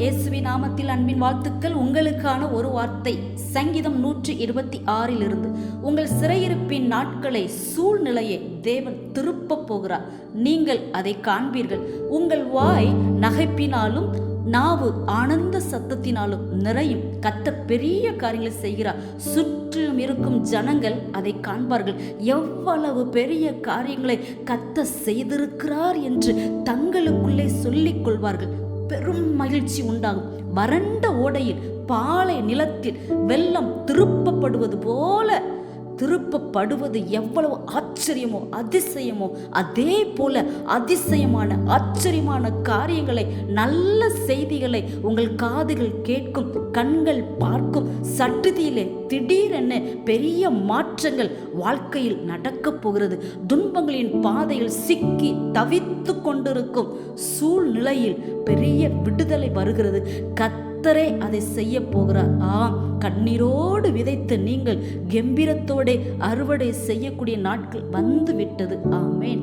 இயேசுவி நாமத்தில் அன்பின் வாழ்த்துக்கள். உங்களுக்கான ஒரு வார்த்தை சங்கீதம் நூற்றி இருபத்தி ஆறிலிருந்து. உங்கள் சிறையிருப்பின் நாட்களை சூழ்நிலையை தேவன் திருப்பப் போகிறார். நீங்கள் அதை காண்பீர்கள். உங்கள் வாய் நகைப்பினாலும் நாவு ஆனந்த சத்தத்தினாலும் நிறையும். கத்த பெரிய காரியங்களை செய்கிறார். சுற்றும் இருக்கும் ஜனங்கள் அதை காண்பார்கள். எவ்வளவு பெரிய காரியங்களை கத்த செய்திருக்கிறார் என்று தங்களுக்குள்ளே சொல்லிக் கொள்வார்கள். பெரும் மகிழ்ச்சி உண்டாகும். வறண்ட ஓடையில் பாலை நிலத்தில் வெள்ளம் திருப்பப்படுவது போல திருப்பப்படுவது எவ்வளவு ஆச்சரியமோ அதிசயமோ அதே போல அதிசயமான ஆச்சரியமான காரியங்களை நல்ல செய்திகளை உங்கள் காதுகள் கேட்கும் கண்கள் பார்க்கும் சட்டுதியிலே திடீரென பெரிய மாற்றங்கள் வாழ்க்கையில் நடக்கப் போகிறது. துன்பங்களின் பாதையில் சிக்கி தவித்து கொண்டிருக்கும் சூழ்நிலையில் பெரிய விடுதலை வருகிறது. கத் கர்த்தரே அதை செய்ய போகிறார். ஆம் கண்ணீரோடு விதைத்து நீங்கள் கெம்பீரத்தோட அறுவடை செய்யக்கூடிய நாட்கள் வந்து விட்டது ஆமேன்.